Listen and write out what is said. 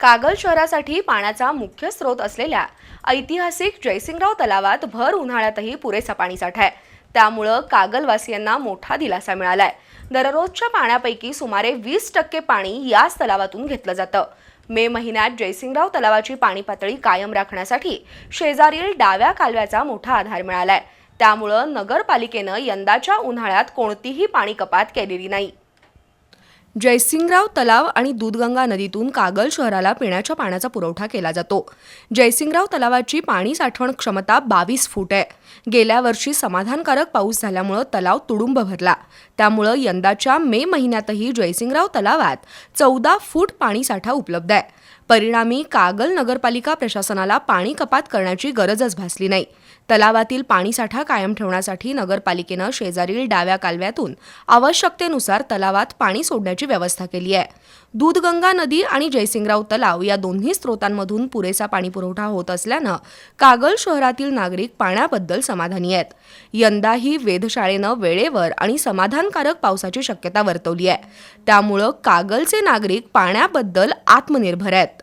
कागल शहरासाठी पाण्याचा मुख्य स्रोत असलेल्या ऐतिहासिक जयसिंगराव तलावात भर उन्हाळ्यातही पुरेसा पाणी साठा आहे. त्यामुळं कागलवासियांना मोठा दिलासा मिळालाय. दररोजच्या पाण्यापैकी सुमारे वीस टक्के पाणी याच तलावातून घेतलं जातं. मे महिन्यात जयसिंगराव तलावाची पाणी पातळी कायम राखण्यासाठी शेजारील डाव्या कालव्याचा मोठा आधार मिळालाय. त्यामुळं नगरपालिकेनं यंदाच्या उन्हाळ्यात कोणतीही पाणी कपात केलेली नाही. जयसिंगराव तलाव आणि दूधगंगा नदीतून कागल शहराला पिण्याच्या पाण्याचा पुरवठा केला जातो. जयसिंगराव तलावाची पाणी साठवण क्षमता बावीस फूट आहे. गेल्या वर्षी समाधानकारक पाऊस झाल्यामुळं तलाव तुडुंब भरला. त्यामुळं यंदाच्या मे महिन्यातही जयसिंगराव तलावात चौदा फूट पाणीसाठा उपलब्ध आहे. परिणामी कागल नगरपालिका प्रशासनाला पाणी कपात करण्याची गरजच भासली नाही. तलावातील पाणीसाठा कायम ठेवण्यासाठी नगरपालिकेनं शेजारील डाव्या कालव्यातून आवश्यकतेनुसार तलावात पाणी सोडण्याची व्यवस्था केली आहे. दूधगंगा नदी आणि जयसिंगराव तलाव या दोन्ही स्रोतांमधून पुरेसा पाणीपुरवठा होत असल्यानं कागल शहरातील नागरिक पाण्याबद्दल समाधानी आहेत. यंदाही वेधशाळेनं वेळेवर आणि समाधानकारक पावसाची शक्यता वर्तवली आहे. त्यामुळं कागलचे नागरिक पाण्याबद्दल आत्मनिर्भर आहेत.